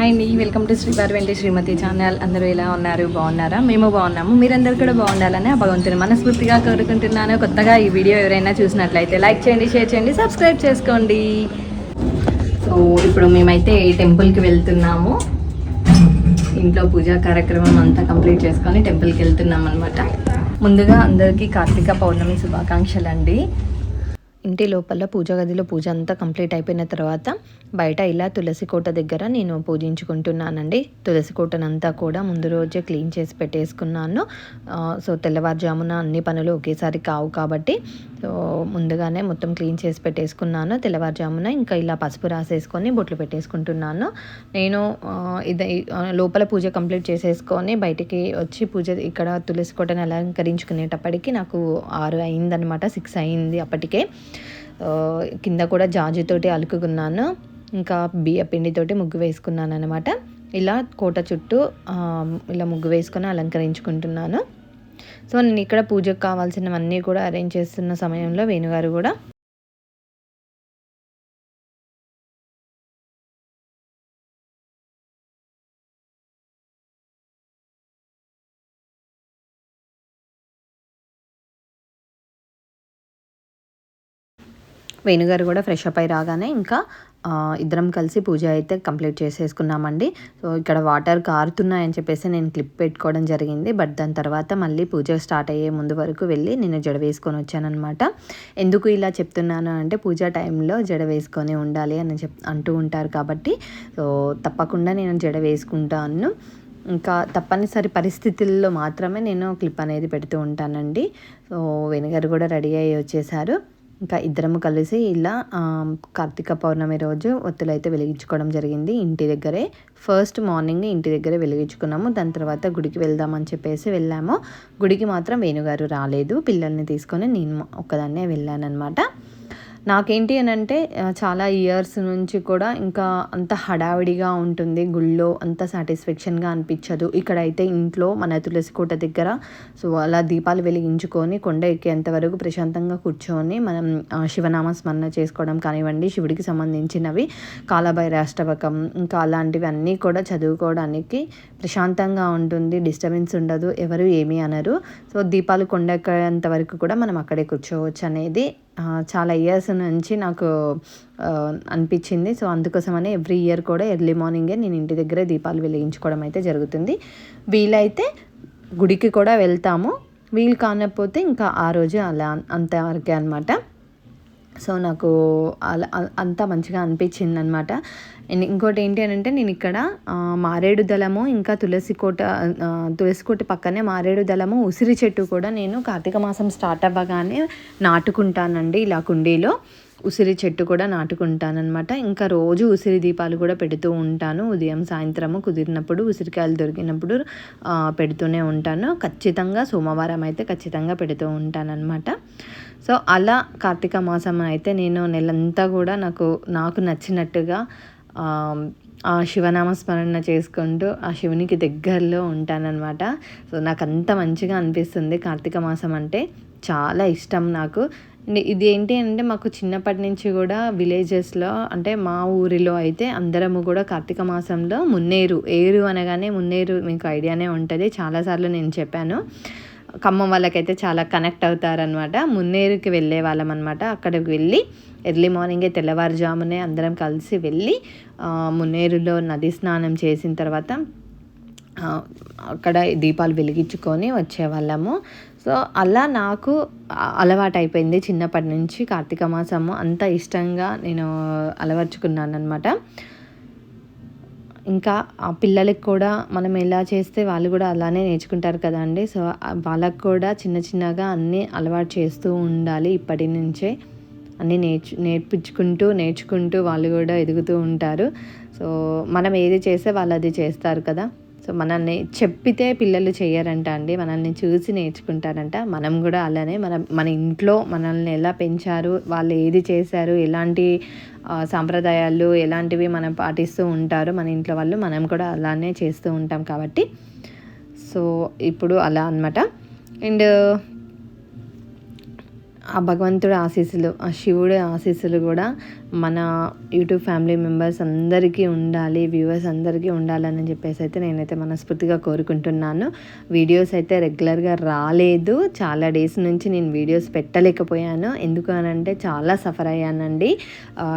Welcome to శ్రీవారి వెంటి శ్రీమతి channel. అందరూ ఎలా ఉన్నారు? బాగున్నారా? మేము బాగున్నాము. మీరందరూ కూడా బాగుండాలని ఆ భగవంతుని మనస్ఫూర్తిగా కోరుకుంటున్నాను. కొత్తగా ఈ వీడియో ఎవరైనా చూసినట్లయితే లైక్ చేయండి షేర్ చేయండి సబ్స్క్రైబ్ చేసుకోండి. సో ఇప్పుడు మేమైతే టెంపుల్కి వెళ్తున్నాము. ఇంట్లో పూజా కార్యక్రమం అంతా కంప్లీట్ చేసుకొని టెంపుల్కి వెళ్తున్నాం అనమాట ముందుగా అందరికీ కార్తీక పౌర్ణమి శుభాకాంక్షలు అండి ఇంటి లోపల పూజ గదిలో పూజ అంతా కంప్లీట్ అయిపోయిన తర్వాత బయట ఇలా తులసి కోట దగ్గర నేను పూజించుకుంటున్నానండి. తులసి కోటనంతా కూడా ముందు రోజే క్లీన్ చేసి పెట్టేసుకున్నాను. సో తెల్లవారుజామున అన్ని పనులు ఒకేసారి కావు కాబట్టి సో ముందుగానే మొత్తం క్లీన్ చేసి పెట్టేసుకున్నాను. తెల్లవారుజామున ఇంకా ఇలా పసుపు రాసేసుకొని బొట్లు పెట్టేసుకుంటున్నాను. నేను ఇది లోపల పూజ కంప్లీట్ చేసేసుకొని బయటికి వచ్చి పూజ ఇక్కడ తులసి కోటను అలంకరించుకునేటప్పటికి నాకు ఆరు అయిందనమాట సిక్స్ అయింది అప్పటికే. కింద కూడా జాజితోటి అలుకున్నాను ఇంకా బియ్య పిండితోటి ముగ్గు వేసుకున్నాను అనమాట ఇలా కోట చుట్టూ ఇలా ముగ్గు వేసుకొని అలంకరించుకుంటున్నాను. సో నేను ఇక్కడ పూజకు కావాల్సినవన్నీ కూడా అరేంజ్ చేస్తున్న సమయంలో వేణుగారు కూడా వేణుగారు కూడా ఫ్రెష్ అప్ అయి రాగానే ఇంకా ఇద్దరం కలిసి పూజ అయితే కంప్లీట్ చేసేసుకున్నామండి. సో ఇక్కడ వాటర్ కారుతున్నాయని చెప్పేసి నేను క్లిప్ పెట్టుకోవడం జరిగింది. బట్ దాని తర్వాత మళ్ళీ పూజ స్టార్ట్ అయ్యే ముందు వరకు వెళ్ళి నేను జడ వేసుకొని వచ్చానమాట ఎందుకు ఇలా చెప్తున్నాను అంటే పూజ టైంలో జడ వేసుకొని ఉండాలి అని చెప్ అంటూ ఉంటారు కాబట్టి. సో తప్పకుండా నేను జడ వేసుకుంటాను. ఇంకా తప్పనిసరి పరిస్థితుల్లో మాత్రమే నేను క్లిప్ అనేది పెడుతూ ఉంటానండి. సో వెనుగారు కూడా రెడీ అయ్యి వచ్చేసారు. ఇంకా ఇద్దరము కలిసి ఇలా కార్తీక పౌర్ణమి రోజు ఒత్తులు అయితే వెలిగించుకోవడం జరిగింది ఇంటి దగ్గరే. ఫస్ట్ మార్నింగ్ ఇంటి దగ్గరే వెలిగించుకున్నాము. దాని తర్వాత గుడికి వెళ్దామని చెప్పేసి వెళ్ళాము. గుడికి మాత్రం వేణుగారు రాలేదు. పిల్లల్ని తీసుకొని నేను ఒక్కదాన్నే వెళ్ళానన్నమాట. నాకేంటి అని అంటే చాలా ఇయర్స్ నుంచి కూడా ఇంకా అంత హడావిడిగా ఉంటుంది. గుళ్ళో అంత సాటిస్ఫాక్షన్గా అనిపించదు. ఇక్కడైతే ఇంట్లో మన తులసి కోట దగ్గర సో అలా దీపాలు వెలిగించుకొని కొండ ఎక్కేంత వరకు ప్రశాంతంగా కూర్చొని మనం శివనామ స్మరణ చేసుకోవడం కానివ్వండి శివుడికి సంబంధించినవి కాలభైర ఇంకా అలాంటివి అన్నీ కూడా చదువుకోవడానికి ప్రశాంతంగా ఉంటుంది. డిస్టర్బెన్స్ ఉండదు. ఎవరు ఏమీ అనరు. సో దీపాలు కొండ ఎక్కేంత వరకు కూడా మనం అక్కడే కూర్చోవచ్చు అనేది చాలా ఇయర్స్ నుంచి నాకు అనిపించింది. సో అందుకోసమనే ఎవ్రీ ఇయర్ కూడా ఎర్లీ మార్నింగే నేను ఇంటి దగ్గరే దీపాలు వెలిగించుకోవడం అయితే జరుగుతుంది. వీలైతే గుడికి కూడా వెళ్తాము. వీలు కానకపోతే ఇంకా ఆ రోజు అలా అంతవరకే అనమాట సో నాకు అలా అంతా మంచిగా అనిపించింది అనమాట ఇంకోటి ఏంటి అని అంటే నేను ఇక్కడ మారేడు దళము ఇంకా తులసి కోట తులసి కోట పక్కనే మారేడు దళము ఉసిరి చెట్టు కూడా నేను కార్తీక మాసం స్టార్ట్ అవ్వగానే నాటుకుంటానండి ఇలా కుండీలో. ఉసిరి చెట్టు కూడా నాటుకుంటానమాట ఇంకా రోజు ఉసిరి దీపాలు కూడా పెడుతూ ఉంటాను. ఉదయం సాయంత్రము కుదిరినప్పుడు ఉసిరికాయలు దొరికినప్పుడు పెడుతూనే ఉంటాను. ఖచ్చితంగా సోమవారం అయితే ఖచ్చితంగా పెడుతూ ఉంటానన్నమాట. సో అలా కార్తీక మాసం అయితే నేను నెలంతా కూడా నాకు నాకు నచ్చినట్టుగా ఆ, ఆ శివనామ స్మరణ చేసుకుంటూ ఆ శివునికి దగ్గరలో ఉంటానన్నమాట. సో నాకు అంత మంచిగా అనిపిస్తుంది కార్తీక మాసం అంటే. చాలా ఇష్టం నాకు. ఇది ఏంటి అంటే మాకు చిన్నప్పటి నుంచి కూడా విలేజెస్లో అంటే మా ఊరిలో అయితే అందరము కూడా కార్తీక మాసంలో మున్నేరు ఏరు అనగానే మున్నేరు మీకు ఐడియానే ఉంటుంది. చాలాసార్లు నేను చెప్పాను. ఖమ్మం వాళ్ళకైతే చాలా కనెక్ట్ అవుతారనమాట మున్నేరుకి వెళ్ళే వాళ్ళం అనమాట అక్కడికి వెళ్ళి ఎర్లీ మార్నింగే తెల్లవారుజామునే అందరం కలిసి వెళ్ళి మున్నేరులో నది స్నానం చేసిన తర్వాత అక్కడ దీపాలు వెలిగించుకొని వచ్చేవాళ్ళము. సో అలా నాకు అలవాటు అయిపోయింది చిన్నప్పటి నుంచి కార్తీక మాసము. అంత ఇష్టంగా నేను అలవర్చుకున్నాను అనమాట ఇంకా ఆ పిల్లలకి కూడా మనం ఎలా చేస్తే వాళ్ళు కూడా అలానే నేర్చుకుంటారు కదండి సో వాళ్ళకు కూడా చిన్న చిన్నగా అన్నీ అలవాటు చేస్తూ ఉండాలి ఇప్పటి నుంచే. అన్నీ నేర్చు నేర్పించుకుంటూ నేర్చుకుంటూ వాళ్ళు కూడా ఎదుగుతూ ఉంటారు. సో మనం ఏది చేస్తే వాళ్ళు అది చేస్తారు కదా. సో మనల్ని చెప్పితే పిల్లలు చేయరంట అండి. మనల్ని చూసి నేర్చుకుంటారంట. మనం కూడా అలానే మన మన ఇంట్లో మనల్ని ఎలా పెంచారు వాళ్ళు ఏది చేశారు ఎలాంటి సాంప్రదాయాలు ఎలాంటివి మనం పాటిస్తూ ఉంటారు మన ఇంట్లో వాళ్ళు మనం కూడా అలానే చేస్తూ ఉంటాం కాబట్టి. సో ఇప్పుడు అలా అన్నమాట. అండ్ ఆ భగవంతుడి ఆశీస్సులు ఆ శివుడి ఆశీస్సులు కూడా మన యూట్యూబ్ ఫ్యామిలీ మెంబర్స్ అందరికీ ఉండాలి వ్యూవర్స్ అందరికీ ఉండాలని చెప్పేసి అయితే నేనైతే మనస్ఫూర్తిగా కోరుకుంటున్నాను. వీడియోస్ అయితే రెగ్యులర్గా రాలేదు. చాలా డేస్ నుంచి నేను వీడియోస్ పెట్టలేకపోయాను. ఎందుకు అనంటే చాలా సఫర్ అయ్యానండి.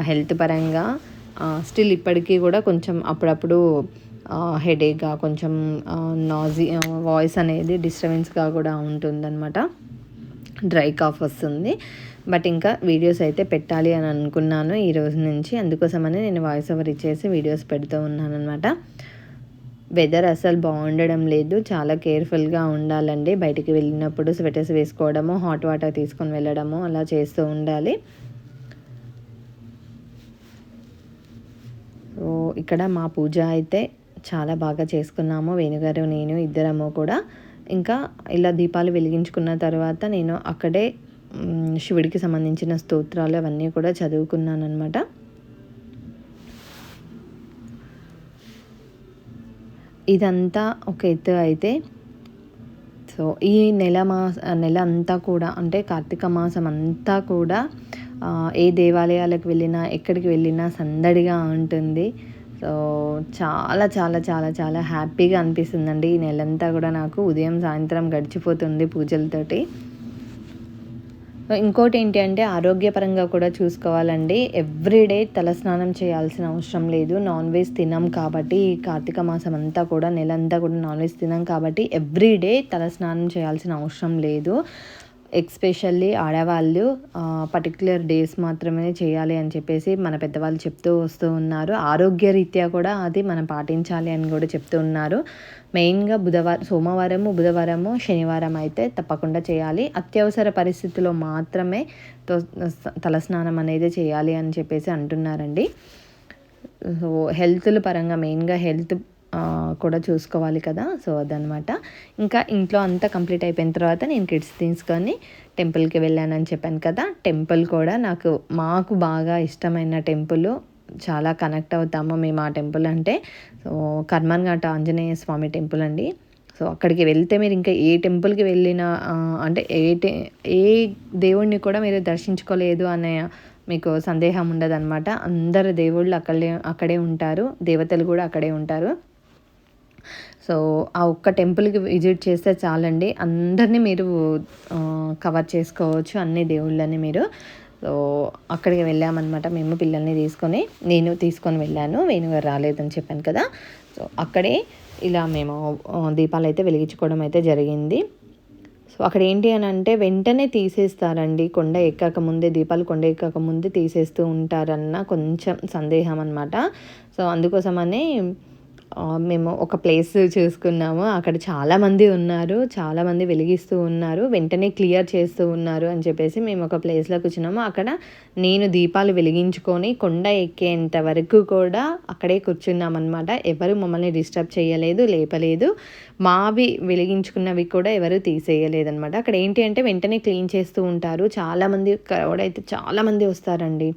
హెల్త్ పరంగా స్టిల్ ఇప్పటికీ కూడా కొంచెం అప్పుడప్పుడు హెడేక్గా కొంచెం నాజీ వాయిస్ అనేది డిస్టర్బెన్స్గా కూడా ఉంటుందన్నమాట. డ్రై కాఫ్ వస్తుంది. బట్ ఇంకా వీడియోస్ అయితే పెట్టాలి అని అనుకున్నాను ఈ రోజు నుంచి. అందుకోసమని నేను వాయిస్ ఓవర్ ఇచ్చేసి వీడియోస్ పెడుతూ ఉన్నాను అనమాట వెదర్ అసలు బాగుండడం లేదు. చాలా కేర్ఫుల్గా ఉండాలండి. బయటికి వెళ్ళినప్పుడు స్వెటర్స్ వేసుకోవడము హాట్ వాటర్ తీసుకొని వెళ్ళడము అలా చేస్తూ ఉండాలి. సో ఇక్కడ మా పూజ అయితే చాలా బాగా చేసుకున్నాము. వేణుగారు నేను ఇద్దరము కూడా. ఇంకా ఇలా దీపాలు వెలిగించుకున్న తర్వాత నేను అక్కడే శివుడికి సంబంధించిన స్తోత్రాలు అవన్నీ కూడా చదువుకున్నాను అనమాట ఇదంతా ఒక ఎత్తు అయితే సో ఈ నెల మాస నెల అంతా కూడా అంటే కార్తీక మాసం అంతా కూడా ఏ దేవాలయాలకు వెళ్ళినా ఎక్కడికి వెళ్ళినా సందడిగా ఉంటుంది. సో చాలా చాలా చాలా చాలా హ్యాపీగా అనిపిస్తుందండి. ఈ నెలంతా కూడా నాకు ఉదయం సాయంత్రం గడిచిపోతుంది పూజలతోటి. ఇంకోటి ఏంటి అంటే ఆరోగ్యపరంగా కూడా చూసుకోవాలండి. ఎవ్రీడే తలస్నానం చేయాల్సిన అవసరం లేదు. నాన్ వెజ్ తినాం కాబట్టి ఈ కార్తీక మాసం అంతా కూడా నెల అంతా కూడా నాన్ వెజ్ తినాం కాబట్టి ఎవ్రీడే తలస్నానం చేయాల్సిన అవసరం లేదు. ఎక్స్పెషల్లీ ఆడవాళ్ళు పర్టికులర్ డేస్ మాత్రమే చేయాలి అని చెప్పేసి మన పెద్దవాళ్ళు చెప్తూ వస్తూ ఉన్నారు. ఆరోగ్యరీత్యా కూడా అది మనం పాటించాలి అని కూడా చెప్తూ ఉన్నారు. మెయిన్గా బుధవారం సోమవారము బుధవారము శనివారం అయితే తప్పకుండా చేయాలి. అత్యవసర పరిస్థితిలో మాత్రమే తలస్నానం అనేది చేయాలి అని చెప్పేసి అంటున్నారండి. సో హెల్త్ల పరంగా మెయిన్గా హెల్త్ కూడా చూసుకోవాలి కదా. సో అదనమాట ఇంకా ఇంట్లో అంతా కంప్లీట్ అయిపోయిన తర్వాత నేను కిడ్స్ తీసుకొని టెంపుల్కి వెళ్ళానని చెప్పాను కదా. టెంపుల్ కూడా నాకు మాకు బాగా ఇష్టమైన టెంపుల్ చాలా కనెక్ట్ అవుతాము మేము ఆ టెంపుల్ అంటే. సో కర్మన్ఘట్ ఆంజనేయ స్వామి టెంపుల్ అండి. సో అక్కడికి వెళ్తే మీరు ఇంకా ఏ టెంపుల్కి వెళ్ళినా అంటే ఏ ఏ దేవుడిని కూడా మీరు దర్శించుకోలేదు అనే మీకు సందేహం ఉండదన్నమాట. అందరు దేవుళ్ళు అక్కడే అక్కడే ఉంటారు. దేవతలు కూడా అక్కడే ఉంటారు. సో ఆ ఒక్క టెంపుల్కి విజిట్ చేస్తే చాలండి. అందరినీ మీరు కవర్ చేసుకోవచ్చు అన్ని దేవుళ్ళని మీరు. సో అక్కడికి వెళ్ళామన్నమాట. మేము పిల్లల్ని తీసుకొని నేను తీసుకొని వెళ్ళాను. వేణుగారు రాలేదని చెప్పాను కదా. సో అక్కడే ఇలా మేము దీపాలు అయితే వెలిగించుకోవడం అయితే జరిగింది. సో అక్కడ ఏంటి అని అంటే వెంటనే తీసేస్తారండి. కొండ ఎక్కక ముందే దీపాలు కొండ ఎక్కక ముందే తీసేస్తూ ఉంటారన్న కొంచెం సందేహం అనమాట సో అందుకోసమని మేము ఒక ప్లేస్ చూసుకున్నాము. అక్కడ చాలామంది ఉన్నారు. చాలామంది వెలిగిస్తూ ఉన్నారు. వెంటనే క్లియర్ చేస్తూ ఉన్నారు అని చెప్పేసి మేము ఒక ప్లేస్లో కూర్చున్నాము. అక్కడ నేను దీపాలు వెలిగించుకొని కొండ ఎక్కేంత వరకు కూడా అక్కడే కూర్చున్నాం అనమాట ఎవరు మమ్మల్ని డిస్టర్బ్ చేయలేదు లేపలేదు. మావి వెలిగించుకున్నవి కూడా ఎవరు తీసేయలేదు అనమాట అక్కడ ఏంటి అంటే వెంటనే క్లీన్ చేస్తూ ఉంటారు. చాలామంది క్రౌడ్ అయితే చాలామంది వస్తారండి.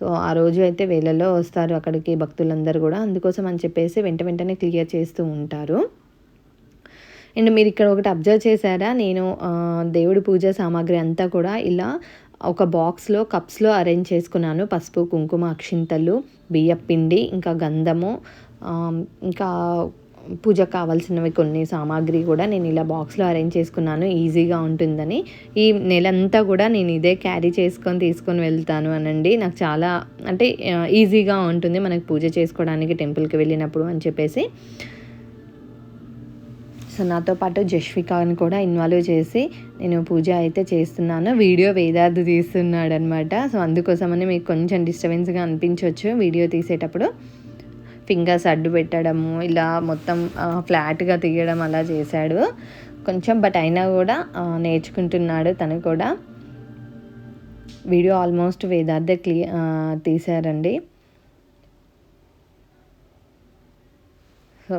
సో ఆ రోజు అయితే వేళల్లో వస్తారు అక్కడికి భక్తులందరూ కూడా. అందుకోసం అని చెప్పేసి వెంట వెంటనే క్లియర్ చేస్తూ ఉంటారు. అండ్ మీరు ఇక్కడ ఒకటి అబ్జర్వ్ చేశారా? నేను దేవుడి పూజ సామాగ్రి అంతా కూడా ఇలా ఒక బాక్స్లో కప్స్లో అరేంజ్ చేసుకున్నాను. పసుపు కుంకుమ అక్షింతలు బియ్యపిండి ఇంకా గంధము ఇంకా పూజకు కావాల్సినవి కొన్ని సామాగ్రి కూడా నేను ఇలా బాక్స్లో అరేంజ్ చేసుకున్నాను. ఈజీగా ఉంటుందని. ఈ నెలంతా కూడా నేను ఇదే క్యారీ చేసుకొని తీసుకొని వెళ్తాను అనండి. నాకు చాలా అంటే ఈజీగా ఉంటుంది మనకు పూజ చేసుకోవడానికి టెంపుల్కి వెళ్ళినప్పుడు అని చెప్పేసి. సో నాతో పాటు జస్వికాని కూడా ఇన్వాల్వ్ చేసి నేను పూజ అయితే చేస్తున్నాను. వీడియో వేదార్థి తీస్తున్నాడు అనమాట సో అందుకోసమని మీకు కొంచెం డిస్టర్బెన్స్గా అనిపించవచ్చు వీడియో తీసేటప్పుడు. ఫింగర్స్ అడ్డు పెట్టడము ఇలా మొత్తం ఫ్లాట్గా తీయడం అలా చేశాడు. కొంచెం బట్ అయినా కూడా నేర్చుకుంటున్నాడు తను కూడా. వీడియో ఆల్మోస్ట్ వేదార్థ క్లియర్ తీశారండి. సో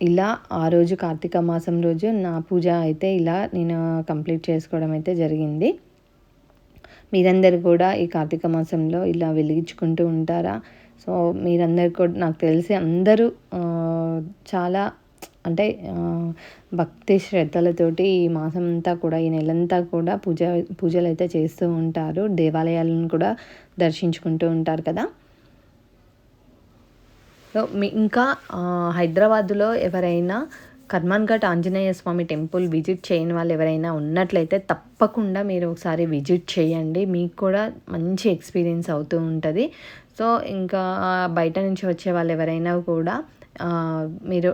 ఇలా ఆ రోజు కార్తీక మాసం రోజు నా పూజ అయితే ఇలా నేను కంప్లీట్ చేసుకోవడం అయితే జరిగింది. మీరందరూ కూడా ఈ కార్తీక మాసంలో ఇలా వెలిగించుకుంటూ ఉంటారా? సో మీరందరు కూడా నాకు తెలిసి అందరూ చాలా అంటే భక్తి శ్రద్ధలతోటి ఈ మాసం అంతా కూడా ఈ నెలంతా కూడా పూజ పూజలు అయితే చేస్తూ ఉంటారు. దేవాలయాలను కూడా దర్శించుకుంటూ ఉంటారు కదా? సో మీ ఇంకా హైదరాబాద్లో ఎవరైనా కర్మన్ ఘట్ ఆంజనేయ స్వామి టెంపుల్ విజిట్ చేయని వాళ్ళు ఎవరైనా ఉన్నట్లయితే తప్పకుండా మీరు ఒకసారి విజిట్ చేయండి. మీకు కూడా మంచి ఎక్స్పీరియన్స్ అవుతూ ఉంటుంది. సో ఇంకా బయట నుంచి వచ్చే వాళ్ళు ఎవరైనా కూడా మీరు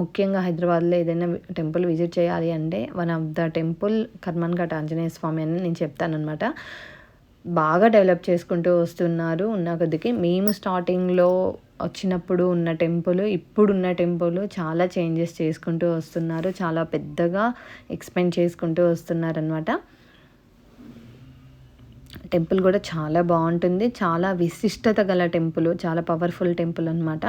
ముఖ్యంగా హైదరాబాద్లో ఏదైనా టెంపుల్ విజిట్ చేయాలి అంటే one of the temple Karmanghat Anjaneya Swami అని నేను చెప్తానమాట బాగా డెవలప్ చేసుకుంటూ వస్తున్నారు ఉన్న కొద్దికి. మేము స్టార్టింగ్లో వచ్చినప్పుడు ఉన్న టెంపుల్ ఇప్పుడున్న టెంపుల్ చాలా చేంజెస్ చేసుకుంటూ వస్తున్నారు. చాలా పెద్దగా ఎక్స్పెండ్ చేసుకుంటూ వస్తున్నారనమాట టెంపుల్ కూడా చాలా బాగుంటుంది. చాలా విశిష్టత గల టెంపుల్ చాలా పవర్ఫుల్ టెంపుల్ అనమాట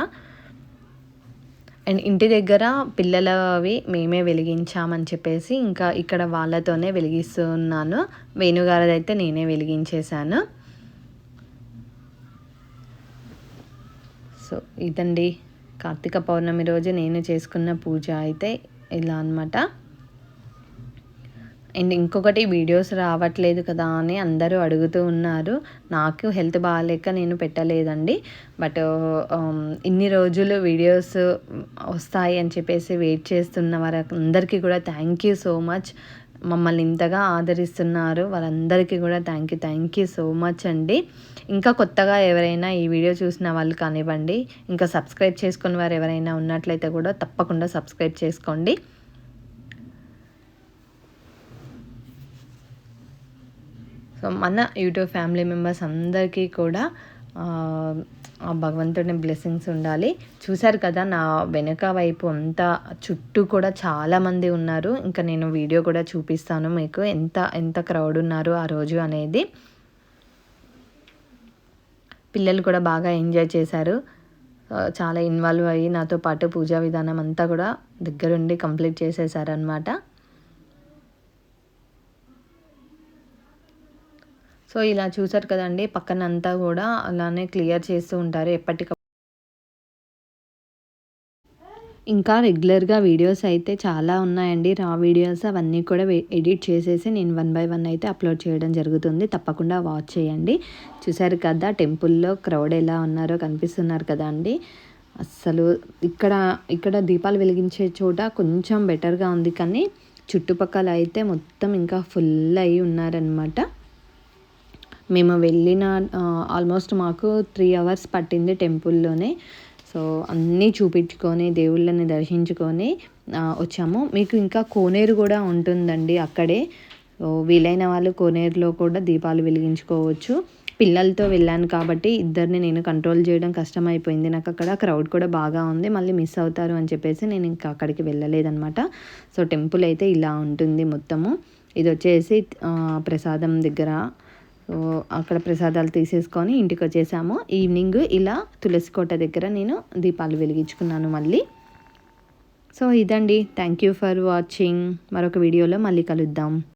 అండ్ ఇంటి దగ్గర పిల్లలవి మేమే వెలిగించామని చెప్పేసి ఇంకా ఇక్కడ వాళ్ళతోనే వెలిగిస్తున్నాను. వేణుగారిది అయితే నేనే వెలిగించేశాను. సో ఇదండి కార్తీక పౌర్ణమి రోజు నేను చేసుకున్న పూజ అయితే ఇలా అనమాట అండ్ ఇంకొకటి వీడియోస్ రావట్లేదు కదా అని అందరూ అడుగుతూ ఉన్నారు. నాకు హెల్త్ బాగాలేక నేను పెట్టలేదండి. బట్ ఇన్ని రోజులు వీడియోస్ వస్తాయి అని చెప్పేసి వెయిట్ చేస్తున్న వారందరికీ కూడా థ్యాంక్ యూ సో మచ్ మమ్మల్ని ఇంతగా ఆదరిస్తున్నారు. వాళ్ళందరికీ కూడా thank you thank you so much అండి. ఇంకా కొత్తగా ఎవరైనా ఈ వీడియో చూసిన వాళ్ళు కానివ్వండి ఇంకా సబ్స్క్రైబ్ చేసుకున్న వారు ఎవరైనా ఉన్నట్లయితే కూడా తప్పకుండా సబ్స్క్రైబ్ చేసుకోండి. సో మన యూట్యూబ్ ఫ్యామిలీ మెంబర్స్ అందరికీ కూడా ఆ భగవంతుడిని బ్లెస్సింగ్స్ ఉండాలి. చూశారు కదా నా వెనక వైపు అంతా చుట్టూ కూడా చాలామంది ఉన్నారు. ఇంకా నేను వీడియో కూడా చూపిస్తాను మీకు ఎంత ఎంత క్రౌడ్ ఉన్నారు ఆ రోజు అనేది. పిల్లలు కూడా బాగా ఎంజాయ్ చేశారు. చాలా ఇన్వాల్వ్ అయ్యి నాతో పాటు పూజా విధానం అంతా కూడా దగ్గరుండి కంప్లీట్ చేసేసారనమాట సో ఇలా చూసారు కదండి పక్కన అంతా కూడా అలానే క్లియర్ చేస్తూ ఉంటారు ఎప్పటికప్పుడు. ఇంకా రెగ్యులర్గా వీడియోస్ అయితే చాలా ఉన్నాయండి. రా వీడియోస్ అవన్నీ కూడా ఎడిట్ చేసేసి నేను వన్ బై వన్ అయితే అప్లోడ్ చేయడం జరుగుతుంది. తప్పకుండా వాచ్ చేయండి. చూసారు కదా టెంపుల్లో క్రౌడ్ ఎలా ఉన్నారో కనిపిస్తున్నారు కదా అండి అస్సలు ఇక్కడ ఇక్కడ దీపాలు వెలిగించే చోట కొంచెం బెటర్గా ఉంది కానీ చుట్టుపక్కల అయితే మొత్తం ఇంకా ఫుల్ అయి ఉన్నారనమాట మేము వెళ్ళిన ఆల్మోస్ట్ మాకు త్రీ అవర్స్ పట్టింది టెంపుల్లోనే. సో అన్నీ చూపించుకొని దేవుళ్ళని దర్శించుకొని వచ్చాము. మీకు ఇంకా కోనేరు కూడా ఉంటుందండి అక్కడే. సో వీలైన వాళ్ళు కోనేరులో కూడా దీపాలు వెలిగించుకోవచ్చు. పిల్లలతో వెళ్ళాను కాబట్టి ఇద్దరిని నేను కంట్రోల్ చేయడం కష్టమైపోయింది. నాకు అక్కడ క్రౌడ్ కూడా బాగా ఉంది. మళ్ళీ మిస్ అవుతారు అని చెప్పేసి నేను ఇంకా అక్కడికి వెళ్ళలేదనమాట సో టెంపుల్ అయితే ఇలా ఉంటుంది మొత్తము. ఇది వచ్చేసి ప్రసాదం దగ్గర. సో అక్కడ ప్రసాదాలు తీసేసుకొని ఇంటికి వచ్చేసాము. ఈవినింగ్ ఇలా తులసి కోట దగ్గర నేను దీపాలు వెలిగించుకున్నాను మళ్ళీ. సో ఇదండి. థ్యాంక్ యూ ఫర్ వాచింగ్ మరొక వీడియోలో మళ్ళీ కలుద్దాం.